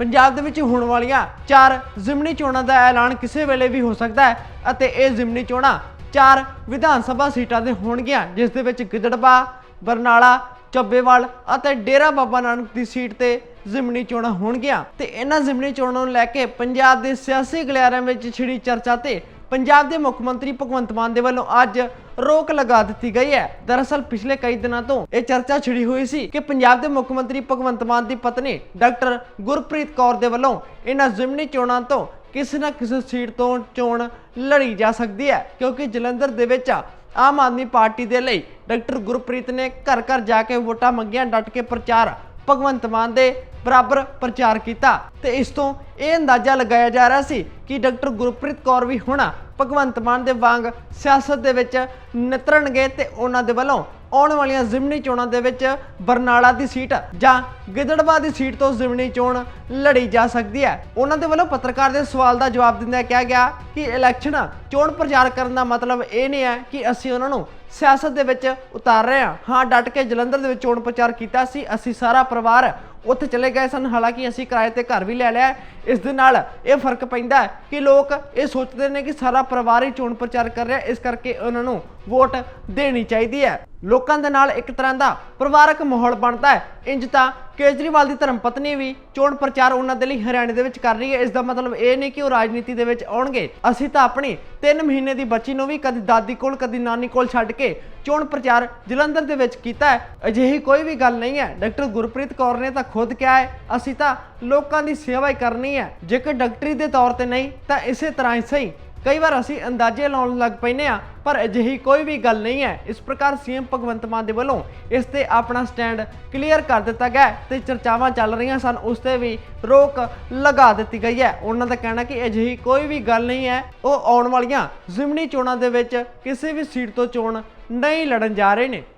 ਪੰਜਾਬ ਦੇ ਵਿੱਚ ਹੋਣ ਵਾਲੀਆਂ ਚਾਰ ਜ਼ਿਮਨੀ ਚੋਣਾਂ ਦਾ ਐਲਾਨ ਕਿਸੇ ਵੇਲੇ ਵੀ ਹੋ ਸਕਦਾ ਹੈ ਅਤੇ ਇਹ ਜ਼ਿਮਨੀ ਚੋਣਾਂ ਚਾਰ ਵਿਧਾਨ ਸਭਾ ਸੀਟਾਂ ਦੇ ਹੋਣਗੀਆਂ, ਜਿਸ ਦੇ ਵਿੱਚ ਗਿੱਦੜਬਾ ਬਰਨਾਲਾ ਚੱਬੇਵਾਲ ਅਤੇ ਡੇਰਾ ਬਾਬਾ ਨਾਨਕ ਦੀ ਸੀਟ ਤੇ ਜ਼ਿਮਨੀ ਚੋਣਾਂ ਹੋਣਗੀਆਂ। ਤੇ ਇਹਨਾਂ ਜ਼ਿਮਨੀ ਚੋਣਾਂ ਨੂੰ ਲੈ ਕੇ ਪੰਜਾਬ ਦੇ ਸਿਆਸੀ ਗਲਿਆਰਿਆਂ ਵਿੱਚ ਛਿੜੀ ਚਰਚਾ ਤੇ ਪੰਜਾਬ ਦੇ ਮੁੱਖ ਮੰਤਰੀ ਭਗਵੰਤ ਮਾਨ ਦੇ ਵੱਲੋਂ ਅੱਜ ਰੋਕ ਲਗਾ ਦਿੱਤੀ ਗਈ ਹੈ। ਦਰਅਸਲ ਪਿਛਲੇ ਕਈ ਦਿਨਾਂ ਤੋਂ ਇਹ ਚਰਚਾ ਛਿੜੀ ਹੋਈ ਸੀ ਕਿ ਪੰਜਾਬ ਦੇ ਮੁੱਖ ਮੰਤਰੀ ਭਗਵੰਤ ਮਾਨ ਦੀ ਪਤਨੀ ਡਾਕਟਰ ਗੁਰਪ੍ਰੀਤ ਕੌਰ ਦੇ ਵੱਲੋਂ ਇਹਨਾਂ ਜ਼ਿਮਨੀ ਚੋਣਾਂ ਤੋਂ ਕਿਸੇ ਨਾ ਕਿਸੇ ਸੀਟ ਤੋਂ ਚੋਣ ਲੜੀ ਜਾ ਸਕਦੀ ਹੈ, ਕਿਉਂਕਿ ਜਲੰਧਰ ਦੇ ਵਿੱਚ ਆਮ ਆਦਮੀ ਪਾਰਟੀ ਦੇ ਲਈ ਡਾਕਟਰ ਗੁਰਪ੍ਰੀਤ ਨੇ ਘਰ ਘਰ ਜਾ ਕੇ ਵੋਟਾਂ ਮੰਗੀਆਂ, ਡਟ ਕੇ ਪ੍ਰਚਾਰ ਭਗਵੰਤ ਮਾਨ ਦੇ ਬਰਾਬਰ ਪ੍ਰਚਾਰ ਕੀਤਾ ਤੇ ਇਸ ਤੋਂ ਇਹ ਅੰਦਾਜ਼ਾ ਲਗਾਇਆ ਜਾ ਰਿਹਾ ਸੀ ਕਿ ਡਾਕਟਰ ਗੁਰਪ੍ਰੀਤ ਕੌਰ ਵੀ ਹੁਣ ਭਗਵੰਤ ਮਾਨ ਦੇ ਵਾਂਗ ਸਿਆਸਤ ਦੇ ਵਿੱਚ ਨਿਤਰਨਗੇ ਤੇ ਉਹਨਾਂ ਦੇ ਵੱਲੋਂ ਆਉਣ ਵਾਲੀਆਂ ਜ਼ਿਮਨੀ ਚੋਣਾਂ ਦੇ ਵਿੱਚ ਬਰਨਾਲਾ ਦੀ ਸੀਟ ਜਾਂ ਗਿੱਦੜਵਾ ਦੀ ਸੀਟ ਤੋਂ ਜ਼ਿਮਨੀ ਚੋਣ ਲੜੀ ਜਾ ਸਕਦੀ ਹੈ। ਉਹਨਾਂ ਦੇ ਵੱਲੋਂ ਪੱਤਰਕਾਰ ਦੇ ਸਵਾਲ ਦਾ ਜਵਾਬ ਦਿੰਦਿਆਂ ਕਿਹਾ ਗਿਆ ਕਿ ਇਲੈਕਸ਼ਨ ਚੋਣ ਪ੍ਰਚਾਰ ਕਰਨ ਦਾ ਮਤਲਬ ਇਹ ਨਹੀਂ ਹੈ ਕਿ ਅਸੀਂ ਉਹਨਾਂ ਨੂੰ ਸਿਆਸਤ ਦੇ ਵਿੱਚ ਉਤਾਰ ਰਹੇ ਹਾਂ। ਹਾਂ, ਡਟ ਕੇ ਜਲੰਧਰ ਦੇ ਵਿੱਚ ਚੋਣ ਪ੍ਰਚਾਰ ਕੀਤਾ ਸੀ। ਅਸੀਂ ਸਾਰਾ ਪਰਿਵਾਰ ਉੱਥੇ ਚਲੇ ਗਏ ਸਨ। ਹਾਲਾਂਕਿ ਅਸੀਂ ਕਿਰਾਏ ਤੇ ਘਰ ਵੀ ਲੈ ਲਿਆ। ਇਸ ਦੇ ਨਾਲ ਇਹ ਫ਼ਰਕ ਪੈਂਦਾ ਹੈ ਕਿ ਲੋਕ ਇਹ ਸੋਚਦੇ ਨੇ ਕਿ ਸਾਰਾ ਪਰਿਵਾਰ ਹੀ ਚੋਣ ਪ੍ਰਚਾਰ ਕਰ ਰਿਹਾ ਇਸ ਕਰਕੇ ਉਹਨਾਂ ਨੂੰ ਵੋਟ ਦੇਣੀ ਚਾਹੀਦੀ ਹੈ। ਲੋਕਾਂ ਦੇ ਨਾਲ ਇੱਕ ਤਰ੍ਹਾਂ ਦਾ ਪਰਿਵਾਰਕ ਮਾਹੌਲ ਬਣਦਾ ਹੈ। ਇੰਜ ਤਾਂ ਕੇਜਰੀਵਾਲ ਦੀ ਧਰਮ ਪਤਨੀ ਵੀ ਚੋਣ ਪ੍ਰਚਾਰ ਉਹਨਾਂ ਦੇ ਲਈ ਹਰਿਆਣੇ ਦੇ ਵਿੱਚ ਕਰ ਰਹੀ ਹੈ। ਇਸ ਦਾ ਮਤਲਬ ਇਹ ਨਹੀਂ ਕਿ ਉਹ ਰਾਜਨੀਤੀ ਦੇ ਵਿੱਚ ਆਉਣਗੇ। ਅਸੀਂ ਤਾਂ ਆਪਣੀ 3 ਮਹੀਨੇ ਦੀ ਬੱਚੀ ਨੂੰ ਵੀ ਕਦੀ ਦਾਦੀ ਕੋਲ, ਕਦੀ ਨਾਨੀ ਕੋਲ ਛੱਡ ਕੇ ਚੋਣ ਪ੍ਰਚਾਰ ਜਲੰਧਰ ਦੇ ਵਿੱਚ ਕੀਤਾ ਹੈ। ਅਜਿਹੀ ਕੋਈ ਵੀ ਗੱਲ ਨਹੀਂ ਹੈ। ਡਾਕਟਰ ਗੁਰਪ੍ਰੀਤ ਕੌਰ ਨੇ ਤਾਂ ਖੁਦ ਕਿਹਾ ਹੈ, ਅਸੀਂ ਤਾਂ ਲੋਕਾਂ ਦੀ ਸੇਵਾ ਹੀ ਕਰਨੀ ਹੈ। ਜੇਕਰ ਡਾਕਟਰੀ ਦੇ ਤੌਰ ਤੇ ਨਹੀਂ, ਤਾਂ ਇਸੇ ਤਰ੍ਹਾਂ ਹੀ ਸਹੀ। ਕਈ ਵਾਰ ਅਸੀਂ ਅੰਦਾਜ਼ੇ ਲਾਉਣ ਲੱਗ ਪੈਨੇ ਆ ਪਰ ਅਜਿਹੀ ਕੋਈ ਵੀ ਗੱਲ ਨਹੀਂ ਹੈ। ਇਸ ਪ੍ਰਕਾਰ ਸੀਐਮ ਭਗਵੰਤ ਮਾਨ ਦੇ ਵੱਲੋਂ ਇਸ ਤੇ ਆਪਣਾ ਸਟੈਂਡ ਕਲੀਅਰ ਕਰ ਦਿੱਤਾ ਗਿਆ ਹੈ ਤੇ ਚਰਚਾਵਾਂ ਚੱਲ ਰਹੀਆਂ ਸਨ, ਉਸ ਤੇ ਵੀ ਰੋਕ ਲਗਾ ਦਿੱਤੀ ਗਈ ਹੈ। ਉਹਨਾਂ ਦਾ ਕਹਿਣਾ ਕਿ ਅਜਿਹੀ ਕੋਈ ਵੀ ਗੱਲ ਨਹੀਂ ਹੈ, ਉਹ ਆਉਣ ਵਾਲੀਆਂ ਜ਼ਿਮਨੀ ਚੋਣਾਂ ਦੇ ਵਿੱਚ ਕਿਸੇ ਵੀ ਸੀਟ ਤੋਂ ਚੋਣ ਨਹੀਂ ਲੜਨ ਜਾ ਰਹੇ ਨੇ।